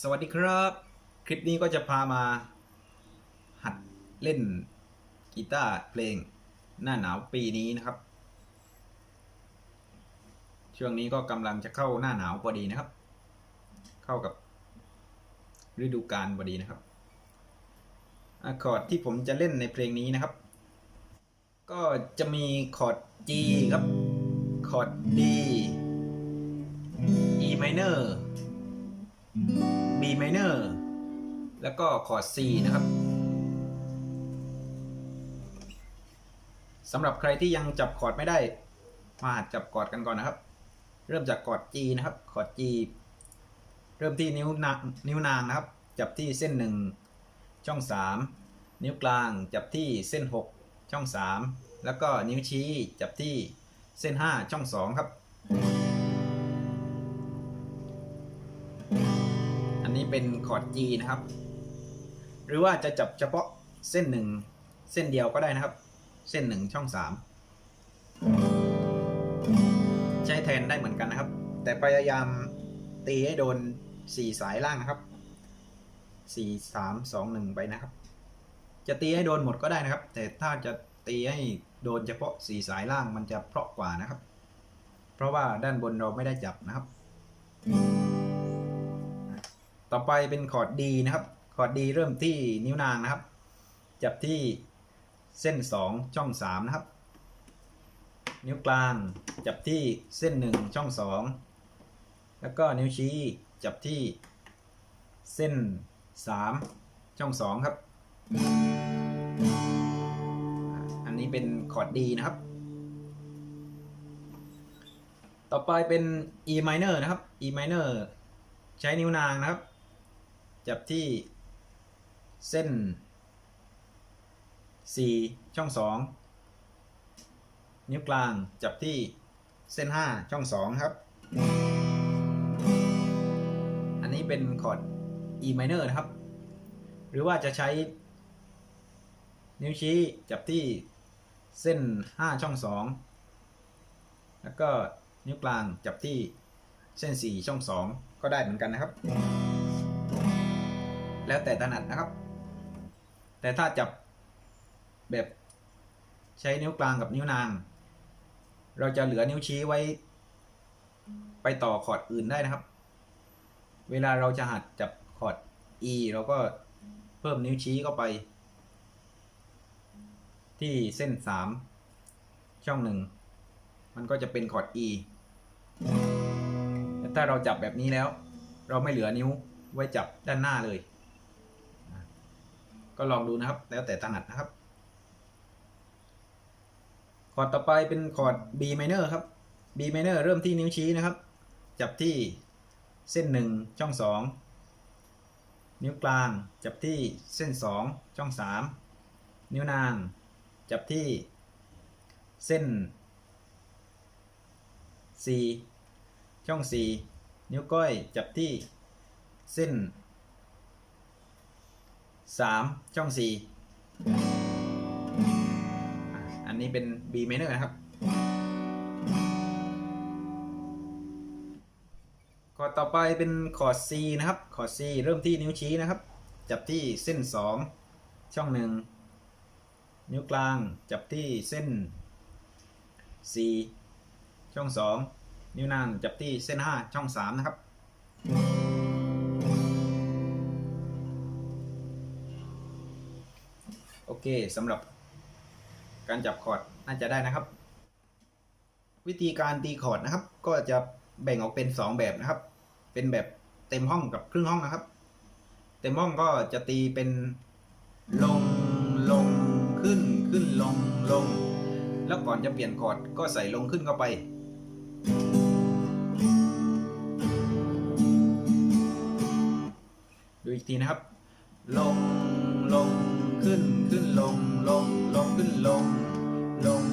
สวัสดีครับ คลิปนี้ก็จะพามาหัดเล่นกีตาร์เพลงหน้าหนาวปีนี้นะครับ ช่วงนี้ก็กำลังจะเข้าหน้าหนาวพอดีนะครับ เข้ากับฤดูกาลพอดีนะครับอะคอร์ดที่ผมจะเล่นในเพลงนี้นะครับ ก็จะมีคอร์ด G ครับ คอร์ด D E minor B minor แล้วก็คอร์ด C นะครับสำหรับใครที่ยังจับคอร์ดไม่ได้ มาหัดจับคอร์ดกันก่อนนะครับ เริ่มจากคอร์ด G นะครับคอร์ด G เริ่มที่นิ้วนางนิ้วนางนะครับ จับที่เส้น 1 ช่อง 3 นิ้วกลางจับที่เส้น 6 ช่อง 3 แล้วก็นิ้วชี้จับที่เส้น 5 ช่อง 2 ครับ เป็นคอร์ด G นะครับ หรือว่าจะจับเฉพาะเส้นหนึ่งเส้นเดียวก็ได้นะครับ เส้นหนึ่งช่องสามใช้แทนได้เหมือนกันนะครับ แต่พยายามตีให้โดนสี่สายล่างนะครับสี่สามสองหนึ่งไปนะครับ จะตีให้โดนหมดก็ได้นะครับ แต่ถ้าจะตีให้โดนเฉพาะสี่สายล่างมันจะเพราะกว่านะครับ เพราะว่าด้านบนเราไม่ได้จับนะครับ ต่อไปเป็นคอร์ด D นะครับ คอร์ด D เริ่มที่นิ้วนางนะครับ จับที่เส้น 2 ช่อง 3 นะครับ นิ้วกลางจับที่เส้น 1 ช่อง 2 แล้วก็นิ้วชี้จับที่เส้น 3 ช่อง 2 ครับ อันนี้เป็นคอร์ด D นะครับ ต่อไปเป็น E minor นะครับ E minor ใช้นิ้วนางนะครับ จับที่เส้น 4 ช่อง 2 นิ้วกลางจับที่เส้น 5 ช่อง 2 ครับ อันนี้เป็นคอร์ด E minor นะครับ หรือว่าจะใช้ นิ้วชี้จับที่เส้น 5 ช่อง 2 แล้วก็นิ้วกลางจับที่เส้น 4 ช่อง 2 ก็ได้เหมือนกันนะครับ แล้วแต่ถนัดนะครับ แต่ถ้าจับแบบใช้นิ้วกลางกับนิ้วนาง เราจะเหลือนิ้วชี้ไว้ ไปต่อคอร์ดอื่นได้นะครับ เวลาเราจะหัดจับคอร์ด E เราก็เพิ่มนิ้วชี้เข้าไป ที่เส้น 3 ช่องหนึ่งมันก็จะเป็นคอร์ด E แต่ถ้าเราจับแบบนี้แล้ว เราไม่เหลือนิ้วไว้จับด้านหน้าเลย ก็ลองดูนะครับ แล้วแต่ถนัดนะครับ คอร์ดต่อไปเป็นคอร์ด B minor ครับ B minor เริ่มที่นิ้วชี้นะครับ จับที่เส้น 1 ช่อง 2 นิ้วกลางจับที่เส้น 2 ช่อง 3 นิ้วนาง จับที่เส้น 4 ช่อง 4 นิ้วก้อยจับที่เส้น 3 ช่อง 4 อันนี้เป็น B minor นะครับ คอร์ดต่อไปเป็นคอร์ด C นะครับ คอร์ด C เริ่มที่นิ้วชี้นะครับ จับที่เส้น 2 ช่อง 1 นิ้วกลางจับที่เส้น 4 ช่อง 2 นิ้วนางจับที่เส้น 5 ช่อง 3 นะครับ สำหรับการจับคอร์ดน่าจะได้นะครับ วิธีการตีคอร์ดนะครับ ก็จะแบ่งออกเป็น 2 แบบนะครับ เป็นแบบเต็มห้องกับครึ่งห้องนะครับ เต็มห้องก็จะตีเป็นลงลงขึ้นขึ้นลงลง แล้วก่อนจะเปลี่ยนคอร์ดก็ใส่ลงขึ้นเข้าไปดูอีกทีนะครับ ลงลง ขึ้นขึ้นลงลงลงขึ้นลง ลง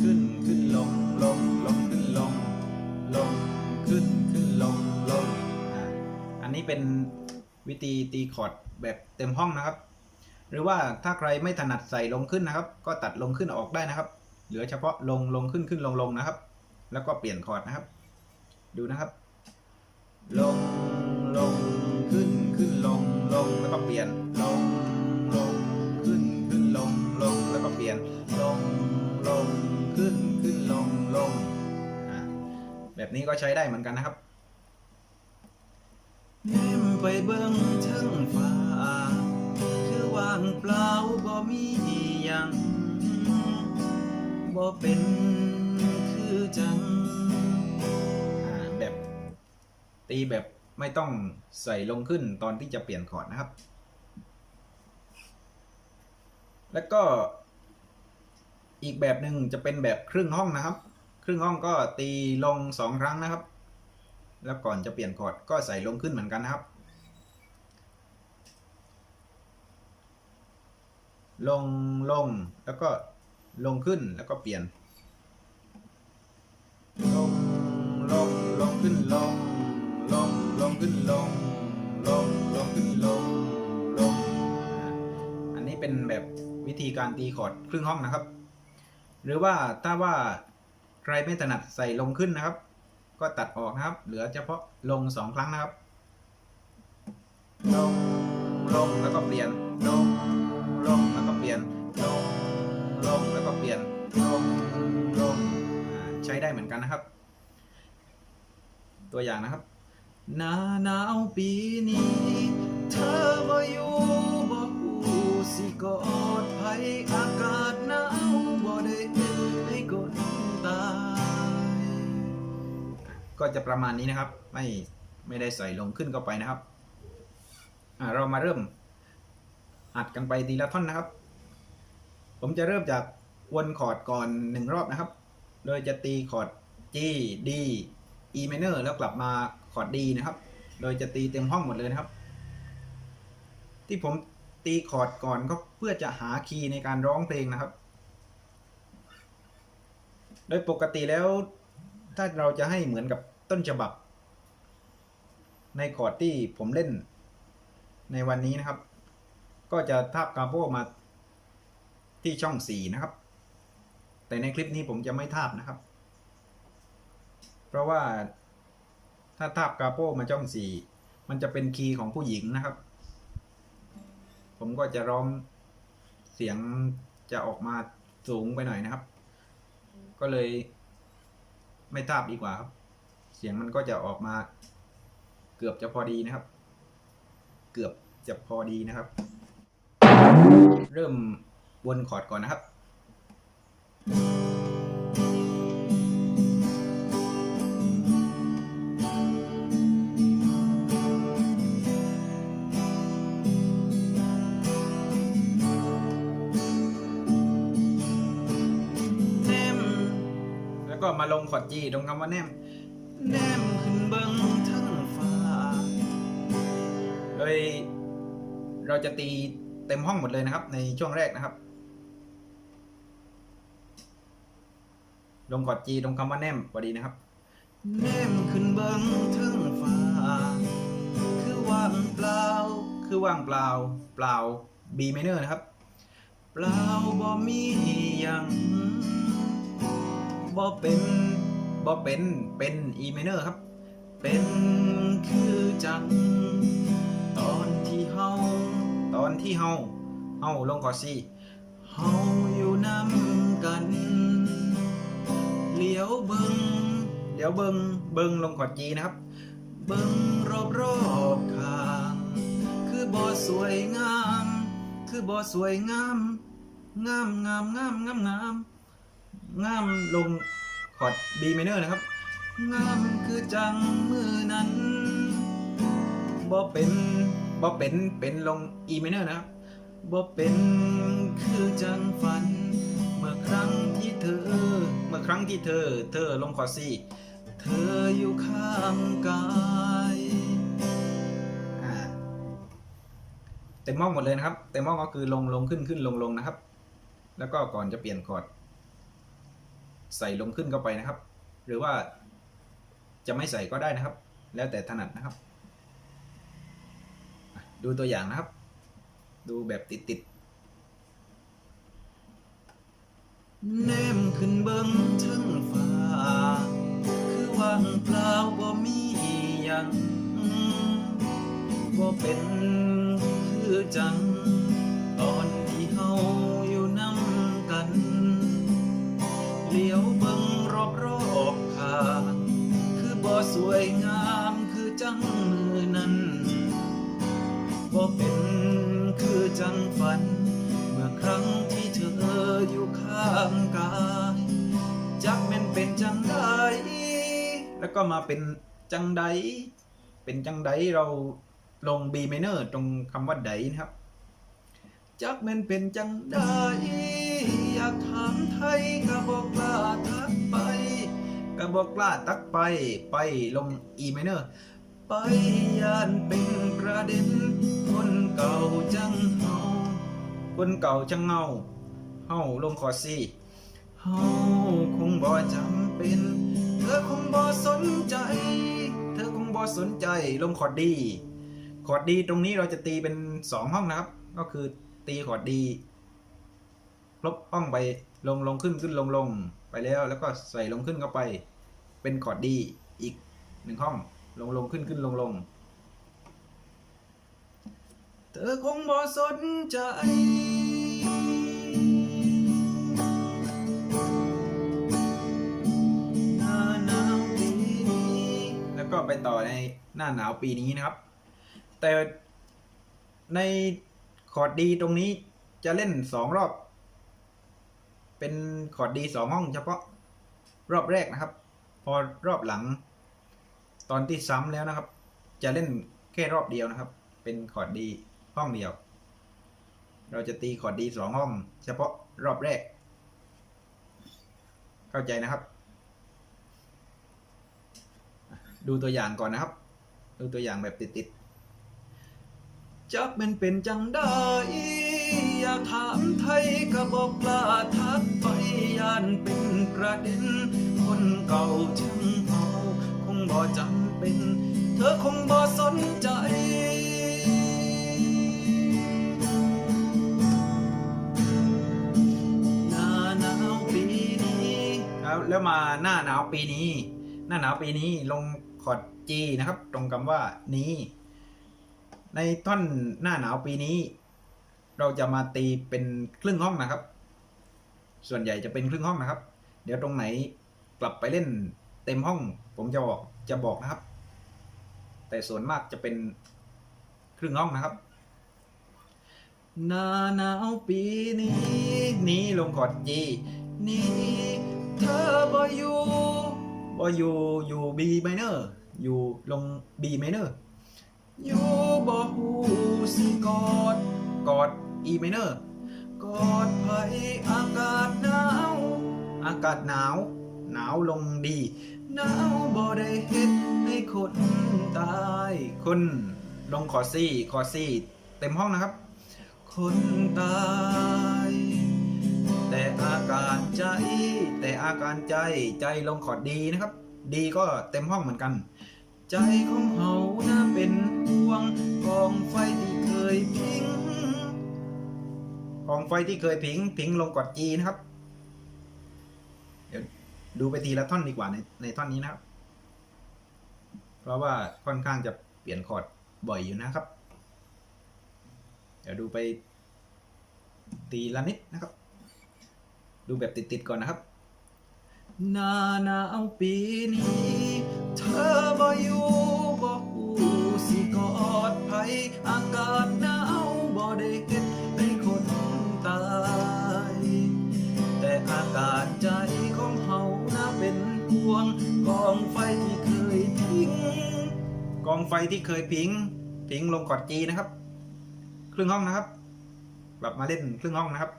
ขึ้นขึ้นลงลงลงขึ้นลง ลงขึ้นขึ้นลงลงอ่าอันนี้เป็นวิธีตีคอร์ดแบบเต็มห้องนะครับ หรือว่าถ้าใครไม่ถนัดใส่ลงขึ้นนะครับ ก็ตัดลงขึ้นออกได้นะครับ เหลือเฉพาะลงลงขึ้นขึ้นลงลงนะครับ แล้วก็เปลี่ยนคอร์ดนะครับ ดูนะครับ ลงลงแล้วก็เปลี่ยน แบบนี้ก็ใช้ได้เหมือนกันนะครับแนมไปเบิ่งเทิงฟ้า คือว่างเปล่าบ่มีหยังบ่เป็นคือจังอ่าแบบตีแบบไม่ต้องใส่ลงขึ้นตอนที่จะเปลี่ยนคอร์ดนะครับ แล้วก็อีกแบบหนึ่งจะเป็นแบบครึ่งห้องนะครับค รึ่งห้องก็ตีลงสองครั้งนะครับ แล้วก่อนจะเปลี่ยนคอร์ดก็ใส่ลงขึ้นเหมือนกันนะครับ ลงลงแล้วก็ลงขึ้นแล้วก็เปลี่ยน ลงลงลงขึ้นลงลงลงขึ้นลงลงลงขึ้นลงลง อันนี้เป็นแบบวิธีการตีคอร์ดครึ่งห้องนะครับ หรือว่าถ้าว่า ใครไม่ถนัดใส่ลงขึ้นนะครับ ก็ตัดออกนะครับ เหลือเฉพาะลงสองครั้งนะครับ ลงลงแล้วก็เปลี่ยน ลงลงแล้วก็เปลี่ยน ลงลงแล้วก็เปลี่ยน ลงลงใช้ได้เหมือนกันนะครับ ตัวอย่างนะครับหน้าหนาวปีนี้ เธอบ่อยู่บ่ฮู้สิกอดไผอาก ก็จะประมาณนี้นะครับ ไม่ไม่ได้ใส่ลงขึ้นเข้าไปนะครับอ่าเรามาเริ่มอัดกันไปทีละท่อนนะครับ ผมจะเริ่มจากวนคอร์ดก่อนหนึ่งรอบนะครับ โดยจะตีคอร์ด G D E minor แล้วกลับมาคอร์ด D นะครับ โดยจะตีเต็มห้องหมดเลยนะครับ ที่ผมตีคอร์ดก่อนก็เพื่อจะหาคีย์ในการร้องเพลงนะครับ โดยปกติแล้วถ้าเราจะให้เหมือนกับ ต้นฉบับ ในคอร์ดที่ผมเล่นในวันนี้นะครับ ก็จะทาบกาโบมาที่ช่อง 4 นะครับ แต่ในคลิปนี้ผมจะไม่ทาบนะครับ เพราะว่าถ้าทาบกาโปมาช่อง 4 มันจะเป็นคีย์ของผู้หญิงนะครับ ผมก็จะร้องเสียงจะออกมาสูงไปหน่อยนะครับ ก็เลยไม่ทาบดีกว่าครับ เสียงมันก็จะออกมาเกือบจะพอดีนะครับ เกือบจะพอดีนะครับ เริ่มวนคอร์ดก่อนนะครับแนมแล้วก็มาลงคอร์ดจีตรงคำว่าแนม แนมขึ้นเบิ่งเทิงฟ้าโดยเราจะตีเต็มห้องหมดเลยนะครับ ในช่วงแรกนะครับ ลงคอร์ดจีตรงคำว่าแนมพอดีนะครับ แนมขึ้นเบิ่งเทิงฟ้า คือว่างเปล่า คือว่างเปล่า เปล่า B minor นะครับ เปล่าบ่มีหยังบ่เป็น บ่เป็นเป็น E minor ครับ เป็นคือจัง ตอนที่เฮาตอนที่เฮาเฮาลงคอร์ด C เฮาอยู่นำกันเหลียวเบิงเดี๋ยวเบิงเบิงลงคอร์ด G นะครับ เบิงรอบรอบๆข้าง คือบ่สวยงาม คือบ่สวยงามงามงามงามงามงามงามลง คอร์ด B minor นะครับงามคือจังมือนั้นบ่เป็นบ่เป็นเป็นลง E minor นะครับบ่เป็นคือจังฝัน เมื่อครั้งที่เธอ เมื่อครั้งที่เธอ เธอลงคอร์ด C เธออยู่ข้างกายอ่าเต็มห้องหมดเลยนะครับ เต็มห้องก็คือลงลงขึ้นขึ้นลงลงนะครับ แล้วก็ก่อนจะเปลี่ยนคอร์ด ใส่ลงขึ้นเข้าไปนะครับ หรือว่าจะไม่ใส่ก็ได้นะครับ แล้วแต่ถนัดนะครับ ดูตัวอย่างนะครับ ดูแบบติดติดแนมขึ้นเบิ่งเทิงฟ้า คือว่างเปล่าบ่มีหยังบ่เป็นคือจัง เลี้ยวเบิ่งรอบรอบๆข้างคือบ่สวยงามคือจังมือนั้นบ่เป็นคือจังฝัน เมื่อครั้งที่เธออยู่ข้างกายจักแม่นเป็นจังใดแล้วก็มาเป็นจังใดเป็นจังใดเราลง B minor ตรงคำว่าใดนะครับ จักแม่นเป็นจังใดอยากถามไทยก็บอกกล้าทักไปก็บอกกล้าทักไปไปลง E minor ไปยานเป็นประเด็น คนเก่าจังเฮาคนเก่าจังเงาเฮาลงคอซีเฮาคงบ่จำเป็น เธอคงบ่สนใจ เธอคงบ่สนใจลงคอร์ดดีคอร์ดดีตรงนี้เราจะตีเป็นสองห้องนะครับ ก็คือ ตีคอร์ดดีลบห้องไปลงลงขึ้นขึ้นลงลงไปแล้ว แล้วก็ใส่ลงขึ้นเข้าไป เป็นคอร์ดดีอีกหนึ่งห้อง ลงลงขึ้นขึ้นลงลงเธอคงบ่สนใจหน้าหนาวปีนี้แล้วก็ไปต่อในหน้าหนาวปีนี้นะครับ แต่ใน คอร์ดดีตรงนี้จะเล่นสองรอบ เป็นคอร์ดดีสองห้องเฉพาะรอบแรกนะครับ พอรอบหลัง ตอนที่ซ้ำแล้วนะครับ จะเล่นแค่รอบเดียวนะครับ เป็นคอร์ดดีห้องเดียว เราจะตีคอร์ดดีสองห้อง เฉพาะรอบแรก เข้าใจนะครับ ดูตัวอย่างก่อนนะครับ ดูตัวอย่างแบบติดๆ จักเป็นเป็นจังได้อยากถามไทยก็บอกกล้าทักไปยานเป็นประเด็น คนเก่าช่างเฮาคงบ่จำเป็น เธอคงบ่สนใจหน้าหนาวปีนี้แล้วแล้วมาหน้าหนาวปีนี้ หน้าหนาวปีนี้ลงคอร์ด G นะครับ ตรงคำว่านี้ ในท่อนหน้าหนาวปีนี้ เราจะมาตีเป็นครึ่งห้องนะครับ ส่วนใหญ่จะเป็นครึ่งห้องนะครับ เดี๋ยวตรงไหนกลับไปเล่นเต็มห้อง ผมจะบอกจะบอกนะครับ แต่ส่วนมากจะเป็นครึ่งห้องนะครับหน้าหนาวปีนี้นี้ลงคอร์ด G นี้เธอบ่อยู่บ่อยู่อยู่ B minor อร์อยู่ลง B minor อร์ ยู่บ่ฮู้สิกอด กอด E minor กอดไผอากาศหนาว อากาศหนาว หนาวลงดี หนาวบ่ได้เฮ็ดให้คนตายคนลงคอดซี่คอดซี่ เต็มห้องนะครับ คนตาย แต่อาการใจ แต่อาการใจใจลงคอดดีนะครับ ดีก็เต็มห้องเหมือนกัน ใจของเฮาน่าเป็นห่วงกองไฟที่เคยพิงกองไฟที่เคยพิงพิงลงกอดจีนะครับ เดี๋ยวดูไปทีละท่อนดีกว่าในในท่อนนี้นะครับ เพราะว่าค่อนข้างจะเปลี่ยนคอร์ดบ่อยอยู่นะครับ เดี๋ยวดูไปตีละนิดนะครับ ดูแบบติดๆก่อนนะครับหน้าหนาวปีนี้ ธอบ่อยู่บ่ฮู้สิกอดไผอากาศหนาวบ่ได้เฮ็ดให้คนตาย แต่อากาศใจของเฮาน่าเป็นห่วงกองไฟที่เคยพิงกองไฟที่เคยพิงพิงลงกอดจีนะครับ ครึ่งห้องนะครับกลับมาเล่นครึ่งห้องนะครับ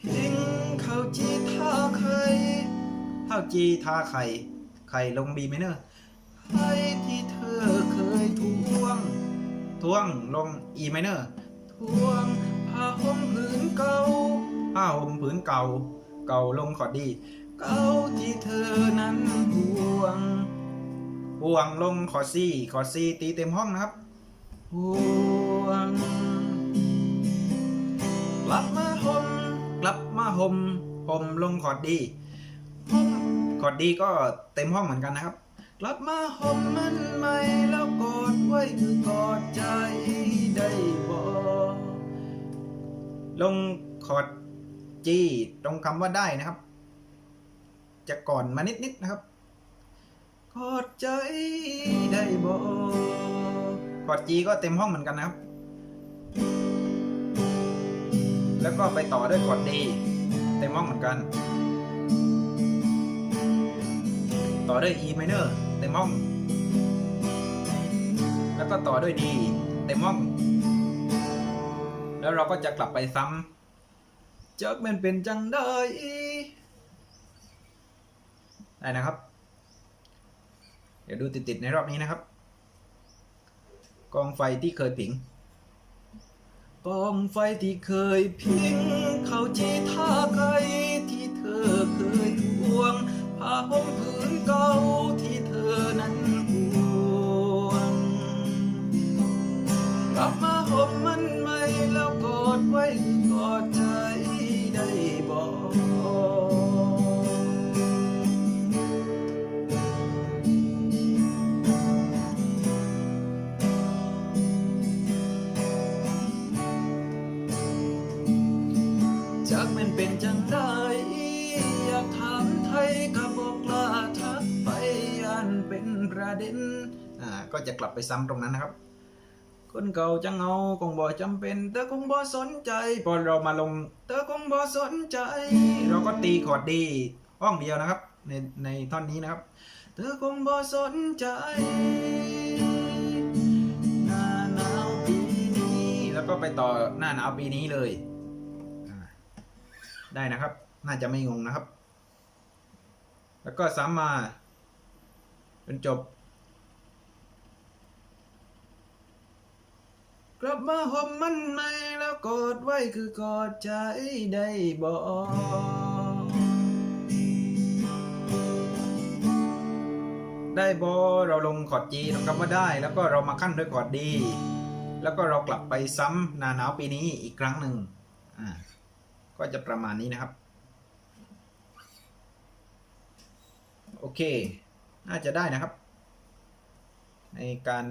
พิงเข้าจีท่าเคยเข้าจีท่าไข่ ไข่ลงบีไมเนอร์ไข่ที่เธอเคยทวง ทวงลงอีไมเนอร์ทวงผ้าห่มผืนเก่าผ้าห่มผืนเก่า เก่าลงคอร์ดดี เก่าที่เธอนั้นห่วงห่วงลงคอร์ดซีคอร์ดซีตีเต็มห้องนะครับห่วงกลับมาห่มกลับมาห่มห่มลงคอร์ดดีห่ม คอดดีก็เต็มห้องเหมือนกันนะครับ กลับมาห่มมันใหม่แล้วกอดไว้คือกอดใจได้บอลงคอร์ด G ตรงคำว่าได้นะครับ จะก่อนมานิดๆนะครับกอดใจได้บ่คอร์ด G ก็เต็มห้องเหมือนกันนะครับ แล้วก็ไปต่อด้วยคอร์ด D เต็มห้องเหมือนกัน ต่อด้วย E minor เต็มห้อง แล้วก็ต่อด้วย D เต็มห้อง แล้วเราก็จะกลับไปซ้ำเจักม่นเป็นจังได้ได้นะครับ เดี๋ยวดูติดๆในรอบนี้นะครับ กองไฟที่เคยผิง กองไฟที่เคยพิง เขาจีท่าไกลที่เธอเคยทวงผ้าห่มผืน เก่าที่เธอนั้นห่วงกลับมา ก็จะกลับไปซ้ำตรงนั้นนะครับ คนเก่าจังเอาคงบ่จำเป็นแต่คงบ่สนใจพอเรามาลงแต่คงบ่สนใจ เราก็ตีคอร์ดดีห้องเดียวนะครับ ในในท่อนนี้นะครับ เธอคงบ่สนใจหน้าหนาวปีนี้ แล้วก็ไปต่อหน้าหนาวปีนี้เลย ได้นะครับ น่าจะไม่งงนะครับ แล้วก็ซ้ำมาจนจบ กลับมาห่มมันไหมแล้วกอดไว้คือกอดใจได้บอกได้บอเราลงคอร์ด G ตรงคำว่าได้ แล้วก็เรามาขั้นด้วยคอร์ด D แล้วก็เรากลับไปซ้ำหนาหนาวปีนี้อีกครั้งหนึ่งอ่าก็จะประมาณนี้นะครับ โอเค น่าจะได้นะครับ ในการ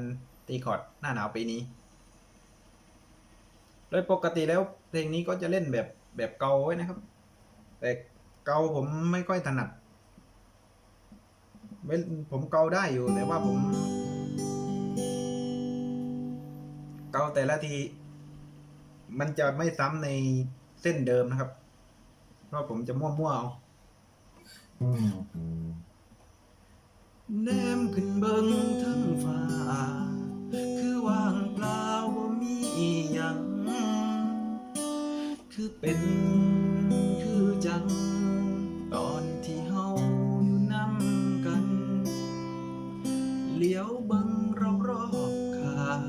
ตีคอร์ดหน้าหนาวปีนี้ โดยปกติแล้วเพลงนี้ก็จะเล่นแบบแบบเกาไว้นะครับ แต่เกาผมไม่ค่อยถนัดเว้นผมเกาได้อยู่แต่ว่าผม เกาแต่ละที มันจะไม่ซ้ำในเส้นเดิมนะครับ เพราะผมจะมั่วๆเอาแนมขึ้นเบิ่งทั้งฟ้า คือว่างเปล่าบ่มีหยัง คือเป็นคือจัง ตอนที่เฮาอยู่นำกัน เลี้ยวบังรอบรอบข้าง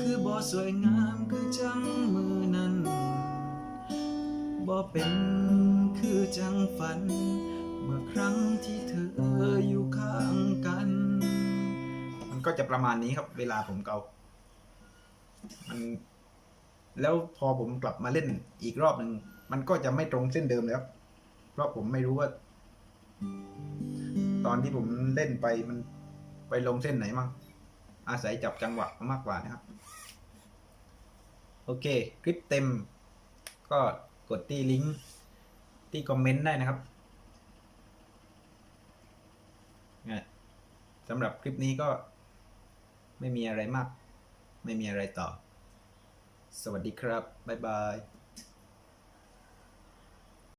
คือบ่สวยงามคือจังมือนั้นบ่เป็นคือจังฝัน เมื่อครั้งที่เธออยู่ข้างกัน มันก็จะประมาณนี้ครับ เวลาผมเกา มันแล้วพอผมกลับมาเล่นอีกรอบหนึ่งมันก็จะไม่ตรงเส้นเดิมเลยครับเพราะผมไม่รู้ว่า ตอนที่ผมเล่นไปมันไปลงเส้นไหนมั่งอาศัยจับจังหวะมากกว่านะครับ โอเค คลิปเต็ม ก็กดที่ลิงก์ที่คอมเมนต์ได้นะครับสำหรับคลิปนี้ก็ไม่มีอะไรมาก ไม่มีอะไรต่อ สวัสดีครับ บ๊ายบาย